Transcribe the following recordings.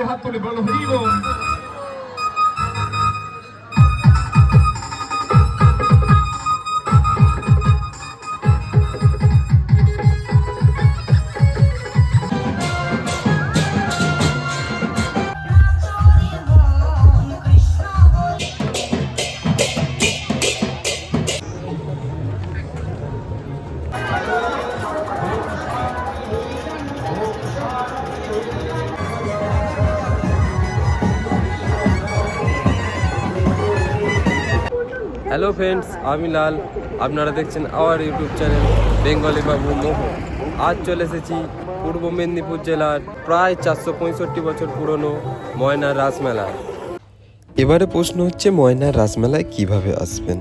দু হাত তুলে বলো হরি বল হ্যালো ফ্রেন্ডস আমি লাল। আপনারা দেখছেন আওয়ার ইউটিউব চ্যানেল বেঙ্গলি বাবু মোহ আজ চলে এসেছি পূর্ব মেদিনীপুর জেলার প্রায় চারশো পঁয়ষট্টি বছর পুরনো ময়নার রাসমেলায় এবারে প্রশ্ন হচ্ছে, ময়নার রাসমেলায় কীভাবে আসবেন?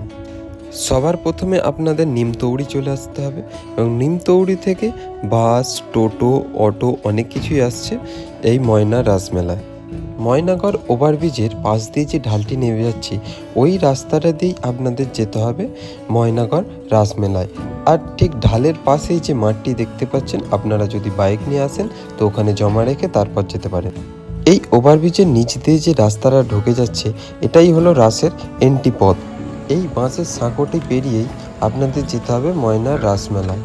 সবার প্রথমে আপনাদের নিমতৌড়ি চলে আসতে হবে এবং নিমতৌড়ি থেকে বাস, টোটো, অটো অনেক কিছুই আসছে এই ময়নার রাসমেলায়। ময়নাগর ওভারব্রিজের পাশ দিয়ে যে ঢালটি নেমে যাচ্ছে, ওই রাস্তাটা দিয়েই আপনাদের যেতে হবে ময়নাগর রাসমেলায়। আর ঠিক ঢালের পাশেই যে মাঠটি দেখতে পাচ্ছেন, আপনারা যদি বাইক নিয়ে আসেন, তো ওখানে জমা রেখে তারপর যেতে পারেন। এই ওভারব্রিজের নিচ দিয়ে যে রাস্তাটা ঢুকে যাচ্ছে, এটাই হলো রাসের এন্ট্রি পথ। এই বাঁশের সাঁকোটি পেরিয়েই আপনাদের যেতে হবে ময়নার রাসমেলায়।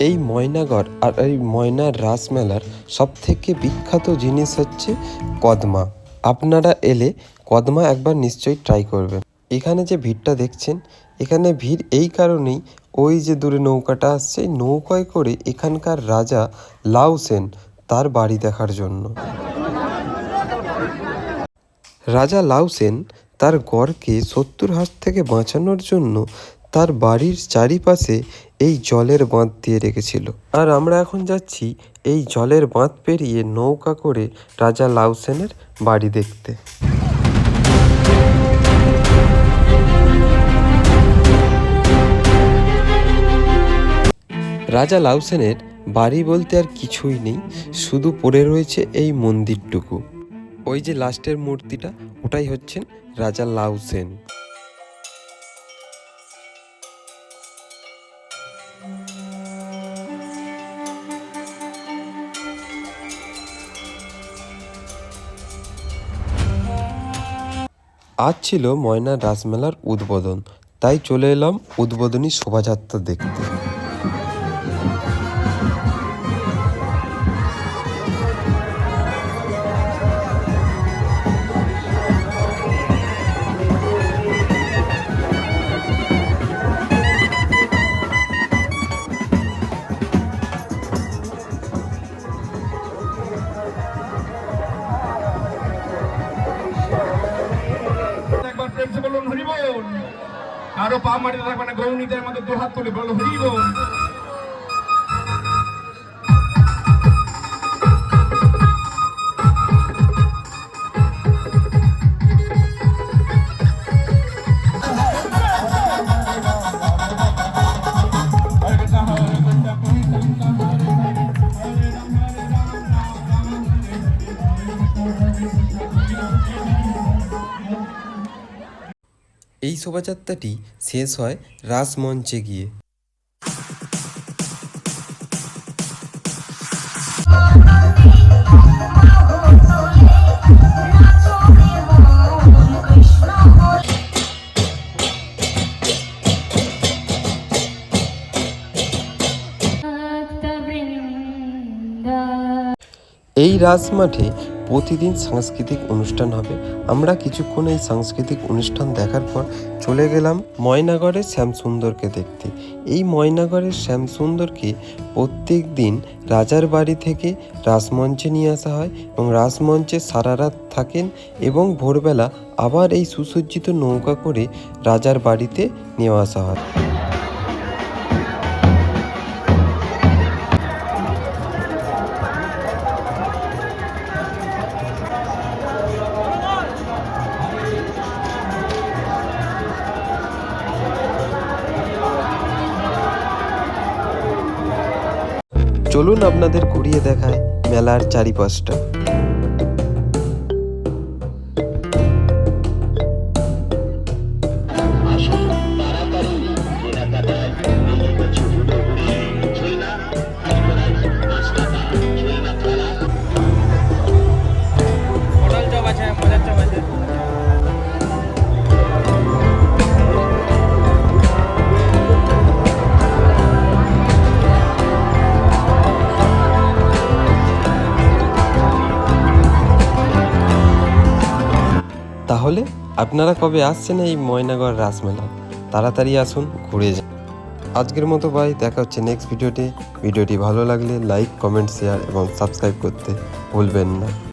এই ময়নাগর আর এই ময়নার রাসমেলার সব থেকে বিখ্যাত জিনিস হচ্ছে কদমা। আপনারা এলে কদমা একবার নিশ্চয়ই ট্রাই করবেন। এখানে যে ভিড়টা দেখছেন, এখানে ভিড় এই কারণেই ওই যে দূরে নৌকাটা আসছে নৌকায় করে এখানকার রাজা লাউ সেন তার বাড়ি দেখার জন্য। রাজা লাউ সেন তার গড়কে শত্রুর হাত থেকে বাঁচানোর জন্য তার বাড়ির চারিপাশে এই জলের বাঁধ দিয়ে রেখেছিল। আর আমরা এখন যাচ্ছি এই জলের বাঁধ পেরিয়ে নৌকা করে রাজা লাউসেনের বাড়ি দেখতে। রাজা লাউসেনের বাড়ি বলতে আর কিছুই নেই, শুধু পড়ে রয়েছে এই মন্দিরটুকু। ওই যে লাস্টের মূর্তিটা, ওটাই হচ্ছেন রাজা লাউসেন আজ ছিল ময়না রাজমেলার উদ্বোধন তাই চলে এলাম উদ্বোধনী শোভাযাত্রা দেখতে। আরও পা মাটিতে রাখবে না গৌরীদের মধ্যে দু হাত তুলে বলো হরি এই শোভাযাত্রাটি শেষ হয় রাসমঞ্চে গিয়ে। এই রাজমাঠে প্রতিদিন সাংস্কৃতিক অনুষ্ঠান হবে। আমরা কিছুক্ষণ এই সাংস্কৃতিক অনুষ্ঠান দেখার পর চলে গেলাম ময়নাগড়ের শ্যামসুন্দরকে দেখতে। এই ময়নাগড়ের শ্যামসুন্দরকে প্রত্যেক দিন রাজার বাড়ি থেকে রাসমঞ্চে নিয়ে আসা হয় এবং রাসমঞ্চে সারা রাত থাকেন এবং ভোরবেলা আবার এই সুসজ্জিত নৌকা করে রাজার বাড়িতে নিয়ে আসা হয়। চলুন আপনাদের ঘুরিয়ে দেখায় মেলার চারিপাশটা। আপনারা কবে আসছেন এই ময়নাগড় রাসমেলা তাড়াতাড়ি আসুন, ঘুরে যান। আজকের মতো ভাই, দেখা হচ্ছে নেক্সট ভিডিওতে। ভিডিওটি ভালো লাগলে লাইক কমেন্ট শেয়ার এবং সাবস্ক্রাইব করতে ভুলবেন না।